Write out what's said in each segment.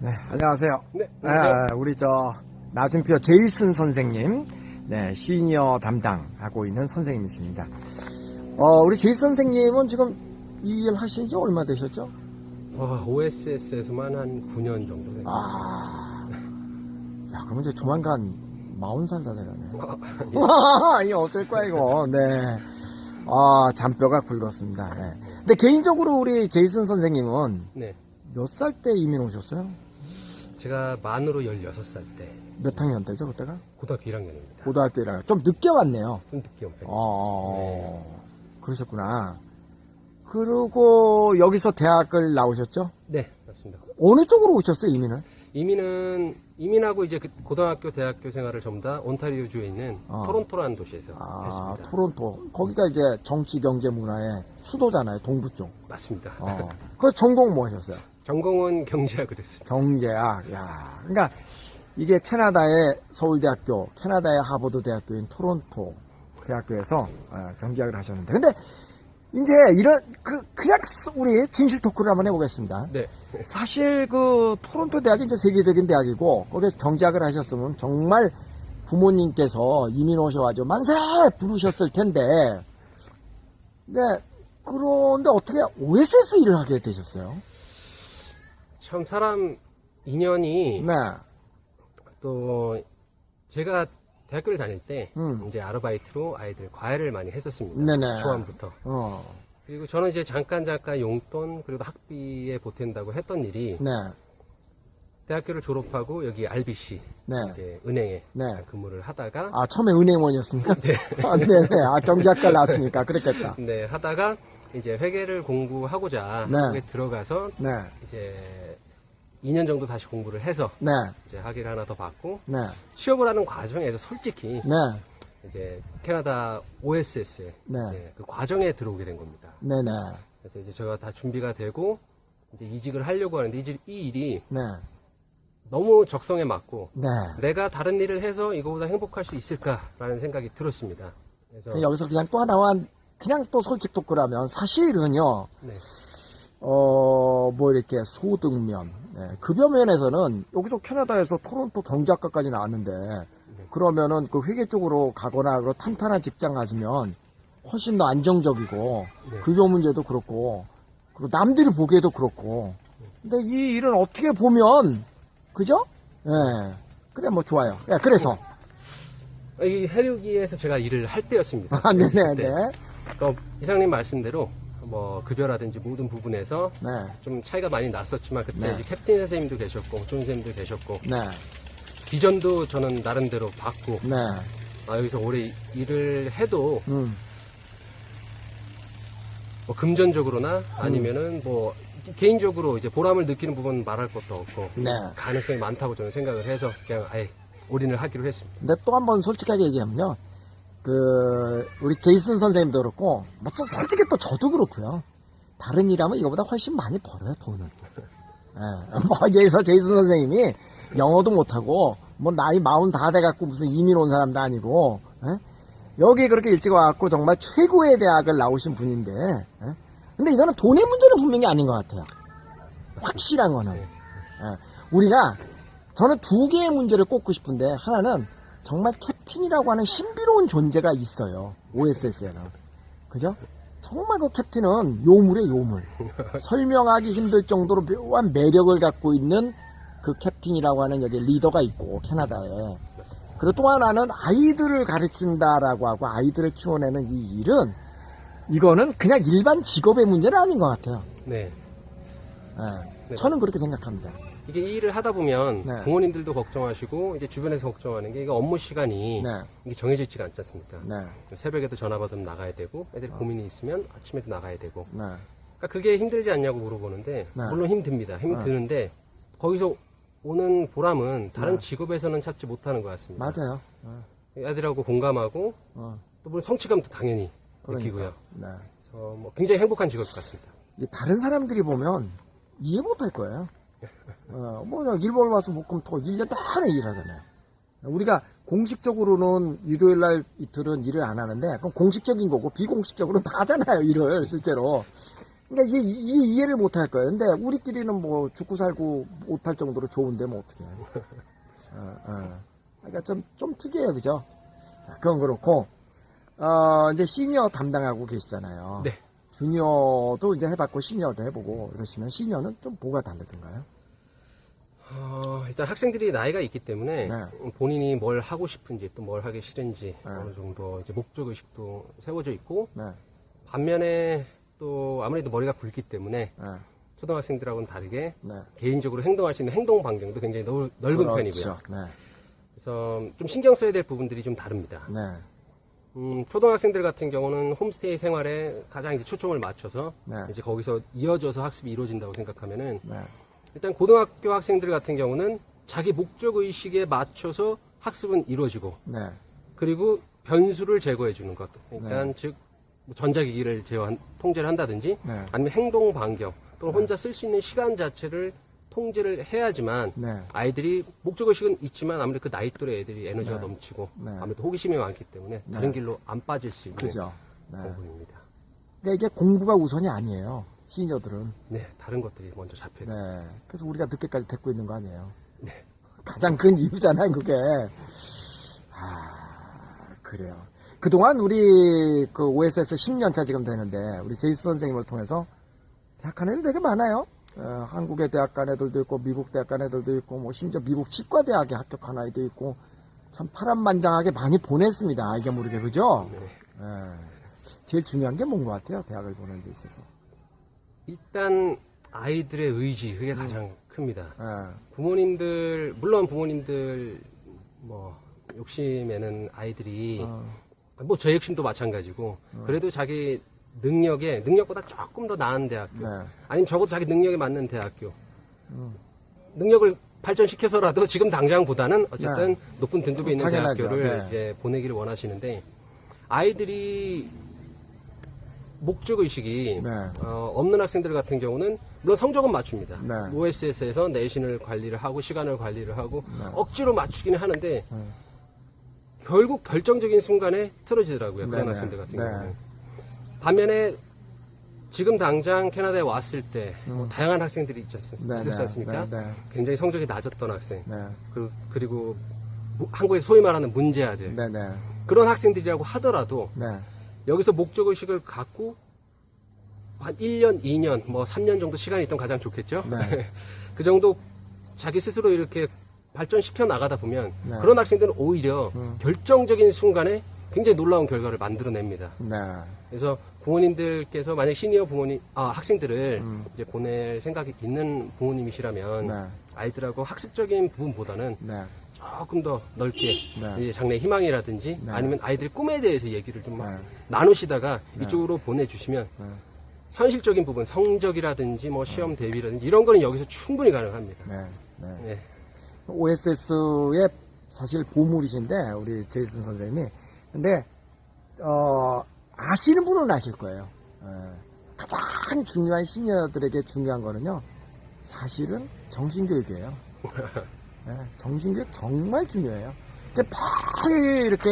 네, 안녕하세요. 네, 안녕하세요. 아, 우리 저 나준표 제이슨 선생님, 네, 시니어 담당하고 있는 선생님이십니다. 어, 우리 제이슨 선생님은 지금 이 일 하신 지 얼마 되셨죠? 와, OSS에서만 한 9년 정도 됐어요. 아, 야, 그러면 이제 조만간 40살 다 돼가네. 아, 이거 어쩔 거야, 이거. 네. 아, 잔뼈가 굵었습니다. 네. 근데 개인적으로 우리 제이슨 선생님은 네. 몇 살 때 이민 오셨어요? 제가 만으로 16살 때 몇 학년 때죠, 그때가? 고등학교 1학년입니다. 고등학교 1학년. 좀 늦게 왔네요. 좀 늦게 온 편이에요. 어, 그러셨구나. 그리고 여기서 대학을 나오셨죠? 네, 맞습니다. 어느 쪽으로 오셨어요, 이민을? 이민은 이민하고 이제 그 고등학교, 대학교 생활을 전부 다 온타리오 주에 있는 어. 토론토라는 도시에서 아, 했습니다. 토론토. 거기가 이제 정치, 경제, 문화의 수도잖아요, 동부 쪽. 맞습니다. 어. 그래서 전공 뭐 하셨어요? 전공은 경제학을 했습니다. 경제학. 야, 그러니까 이게 캐나다의 서울대학교, 캐나다의 하버드 대학교인 토론토 대학교에서 어, 경제학을 하셨는데, 근데 이제 이런 그 그냥 우리 진실 토크를 한번 해보겠습니다. 네. 사실 그 토론토 대학이 이제 세계적인 대학이고 거기서 경제학을 하셨으면 정말 부모님께서 이민 오셔가지고 만세 부르셨을 텐데, 네 그런데 어떻게 OSS 일을 하게 되셨어요? 참 사람 인연이 네. 또 제가 대학교를 다닐 때 음. 이제 아르바이트로 아이들 과외를 많이 했었습니다. 네네. 초반부터. 어, 그리고 저는 이제 잠깐 잠깐 용돈 그리고 학비에 보탠다고 했던 일이 네, 대학교를 졸업하고 여기 RBC 네. 이제 은행에 네. 근무를 하다가 아, 처음에 은행원이었습니까? 네. 아, 네네. 아, 경제학과 나왔으니까. 그랬겠다. 네 하다가 이제 회계를 공부하고자 네. 한국에 들어가서 네, 이제 2년 정도 다시 공부를 해서 네, 이제 학위를 하나 더 받고 네, 취업을 하는 과정에서 솔직히 네, 이제 캐나다 OSS에 네. 그 과정에 들어오게 된 겁니다. 네 네. 그래서 이제 제가 다 준비가 되고 이제 이직을 하려고 하는데 이제 이 일이 네, 너무 적성에 맞고 네. 내가 다른 일을 해서 이거보다 행복할 수 있을까라는 생각이 들었습니다. 그래서 여기서 그냥 또 하나만, 그냥 또 솔직 토크라면 사실은요, 네, 어, 뭐 이렇게 소득면, 네, 급여면에서는 여기서 캐나다에서 토론토 경제학과까지 나왔는데, 그러면은 그 회계 쪽으로 가거나 그 탄탄한 직장 가시면 훨씬 더 안정적이고, 네. 급여 문제도 그렇고, 그리고 남들이 보기에도 그렇고. 근데 이 일은 어떻게 보면, 그죠? 예. 그래, 뭐 좋아요. 예, 그래서. 이 해류기에서 제가 일을 할 때였습니다. 아, 네네네. 때. 그러니까 이상님 말씀대로 뭐 급여라든지 모든 부분에서 네. 좀 차이가 많이 났었지만 그때 네. 이제 캡틴 선생님도 계셨고 존 선생님도 계셨고 네. 비전도 저는 나름대로 받고 네. 아, 여기서 오래 일을 해도 음. 뭐 금전적으로나 아니면은 뭐 개인적으로 이제 보람을 느끼는 부분은 말할 것도 없고 네. 가능성이 많다고 저는 생각을 해서 그냥 아예 올인을 하기로 했습니다. 근데 또 한 번 솔직하게 얘기하면요. 그, 우리 제이슨 선생님도 그렇고, 뭐, 또 솔직히 또 저도 그렇고요. 다른 일 하면 이거보다 훨씬 많이 벌어요, 돈을. 예. 뭐, 여기서 제이슨 선생님이 영어도 못하고, 뭐, 나이 마흔 다 돼갖고 무슨 이민 온 사람도 아니고, 예? 여기 그렇게 일찍 와갖고 정말 최고의 대학을 나오신 분인데, 예? 근데 이거는 돈의 문제는 분명히 아닌 것 같아요. 확실한 거는. 예. 우리가 저는 두 개의 문제를 꼽고 싶은데 하나는 정말 캡틴이라고 하는 신비로운 존재가 있어요. OSS에는. 그죠? 정말 그 캡틴은 요물의 요물. 설명하기 힘들 정도로 묘한 매력을 갖고 있는 그 캡틴이라고 하는 여기 리더가 있고 캐나다에. 그리고 또 하나는 아이들을 가르친다라고 하고 아이들을 키워내는 이 일은 이거는 그냥 일반 직업의 문제는 아닌 것 같아요. 네. 예. 네. 저는 그렇게 생각합니다. 이게 이 일을 하다 보면 네. 부모님들도 걱정하시고 이제 주변에서 걱정하는 게 이게 업무 시간이 네. 이게 정해져 있지가 않지 않습니까? 네. 새벽에도 전화 받으면 나가야 되고 애들이 고민이 있으면 아침에도 나가야 되고 네. 그러니까 그게 힘들지 않냐고 물어보는데 네. 물론 힘듭니다. 힘드는데 거기서 오는 보람은 다른 직업에서는 찾지 못하는 것 같습니다. 네. 맞아요. 어, 애들하고 공감하고 어, 또 물론 성취감도 당연히 그러니까. 느끼고요. 네. 그래서 뭐 굉장히 행복한 직업 같습니다. 다른 사람들이 보면 이해 못할 거예요. 어, 뭐, 일본 와서 목금토 1년 내내 일하잖아요. 우리가 공식적으로는 일요일 날 이틀은 일을 안 하는데, 그건 공식적인 거고, 비공식적으로는 다 하잖아요, 일을, 실제로. 그러니까 이게, 이게 이해를 못 할 거예요. 근데 우리끼리는 뭐 죽고 살고 못할 정도로 좋은데 뭐 어떻게 해요. 어, 어. 그러니까 좀, 좀 특이해요. 그죠? 자, 그건 그렇고, 어, 이제 시니어 담당하고 계시잖아요. 네. 주니어도 이제 해봤고, 시니어도 해보고, 이러시면 시니어는 좀 뭐가 다르던가요? 어, 일단 학생들이 나이가 있기 때문에 네. 본인이 뭘 하고 싶은지 또 뭘 하기 싫은지 네. 어느 정도 이제 목적 의식도 세워져 있고 네. 반면에 또 아무래도 머리가 굵기 때문에 네. 초등학생들하고는 다르게 네. 개인적으로 행동할 수 있는 행동 반경도 굉장히 넓, 넓은 그렇죠. 편이고요. 네. 그래서 좀 신경 써야 될 부분들이 좀 다릅니다. 네. 음, 초등학생들 같은 경우는 홈스테이 생활에 가장 이제 초점을 맞춰서 네. 이제 거기서 이어져서 학습이 이루어진다고 생각하면은 네. 일단 고등학교 학생들 같은 경우는 자기 목적 의식에 맞춰서 학습은 이루어지고 네. 그리고 변수를 제거해 주는 것. 그러니까 네. 즉뭐 전자기기를 제어 통제를 한다든지 네. 아니면 행동 반경 또는 혼자 쓸 수 있는 시간 자체를 통제를 해야지만 네. 아이들이 목적 의식은 있지만 아무래도 그 나이 또래 애들이 에너지가 네. 넘치고 네. 아무래도 호기심이 많기 때문에 네. 다른 길로 안 빠질 수 있는 그죠. 네. 부분입니다. 그러니까 이게 공부가 우선이 아니에요. 시니어들은. 네, 다른 것들이 먼저 잡혀야 돼요. 네. 그래서 우리가 늦게까지 데리고 있는 거 아니에요. 네. 가장 큰 이유잖아요, 그게. 아, 그래요. 그동안 우리 그 OSS 10년차 지금 되는데, 우리 제이스 선생님을 통해서 대학 간 애들 되게 많아요. 어, 한국의 대학 간 애들도 있고, 미국 대학 간 애들도 있고, 뭐, 심지어 미국 치과대학에 합격한 아이도 있고, 참 파란만장하게 많이 보냈습니다. 알게 모르게, 그죠? 네. 예. 제일 중요한 게 뭔 것 같아요, 대학을 보는 데 있어서. 일단 아이들의 의지 그게 가장 큽니다. 예. 부모님들 물론 부모님들 뭐 욕심에는 아이들이 어, 뭐 저 욕심도 마찬가지고 그래도 자기 능력에 능력보다 조금 더 나은 대학교 네. 아니면 적어도 자기 능력에 맞는 대학교 음. 능력을 발전시켜서라도 지금 당장보다는 어쨌든 높은 등급에 있는 네. 당연하죠. 대학교를 네. 이제 보내기를 원하시는데 아이들이 목적 의식이 네. 어, 없는 학생들 같은 경우는 물론 성적은 맞춥니다. 네. OSS에서 내신을 관리를 하고 시간을 관리를 하고 네. 억지로 맞추기는 하는데 음. 결국 결정적인 순간에 틀어지더라고요. 그런 네네. 학생들 같은 네. 경우는. 반면에 지금 당장 캐나다에 왔을 때뭐 다양한 학생들이 있지 않- 네, 있었지 네, 않습니까? 네, 네. 굉장히 성적이 낮았던 학생 네. 그리고, 그리고 무- 한국에서 소위 말하는 문제아들 네, 네. 그런 학생들이라고 하더라도 네. 여기서 목적 의식을 갖고 한 1년, 2년, 뭐 3년 정도 시간이 있다면 가장 좋겠죠. 네. 그 정도 자기 스스로 이렇게 발전시켜 나가다 보면 네. 그런 학생들은 오히려 음. 결정적인 순간에 굉장히 놀라운 결과를 만들어냅니다. 네. 그래서 부모님들께서 만약 시니어 부모님, 아, 학생들을 음. 이제 보낼 생각이 있는 부모님이시라면 네. 아이들하고 학습적인 부분보다는 네. 조금 더 넓게 네. 이제 장래 희망이라든지 네. 아니면 아이들의 꿈에 대해서 얘기를 좀막 네. 나누시다가 이쪽으로 보내주시면 네. 현실적인 부분 성적이라든지 뭐 시험 대비라든지 이런 거는 여기서 충분히 가능합니다. 네. 네. 네. OSS의 사실 보물이신데 우리 제이슨 선생님이 근데 어 아시는 분은 아실 거예요. 예. 가장 중요한 시니어들에게 중요한 거는요. 사실은 정신교육이에요. 예, 정신교육 정말 중요해요. 이렇게 팍 이렇게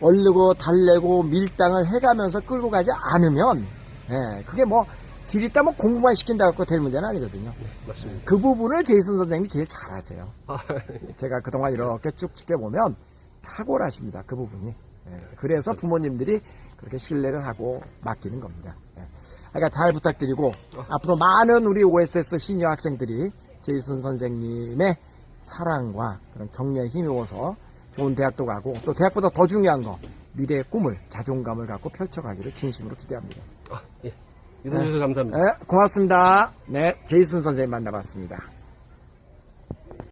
얼르고 달래고 밀당을 해가면서 끌고 가지 않으면 예, 그게 뭐 들이다 뭐 공부만 시킨다 갖고 될 문제는 아니거든요. 맞습니다. 그 부분을 제이슨 선생님이 제일 잘하세요. 아, 제가 그동안 이렇게 쭉 지켜보면 탁월하십니다. 그 부분이. 예, 그래서 부모님들이 그렇게 신뢰를 하고 맡기는 겁니다. 예. 그러니까 잘 부탁드리고 앞으로 많은 우리 OSS 시니어 학생들이 제이슨 선생님의 사랑과 그런 격려에 힘입어서 좋은 대학도 가고 또 대학보다 더 중요한 거 미래의 꿈을 자존감을 갖고 펼쳐가기를 진심으로 기대합니다. 아, 예. 믿어주셔서 감사합니다. 네, 고맙습니다. 네, 제이슨 선생님 만나봤습니다.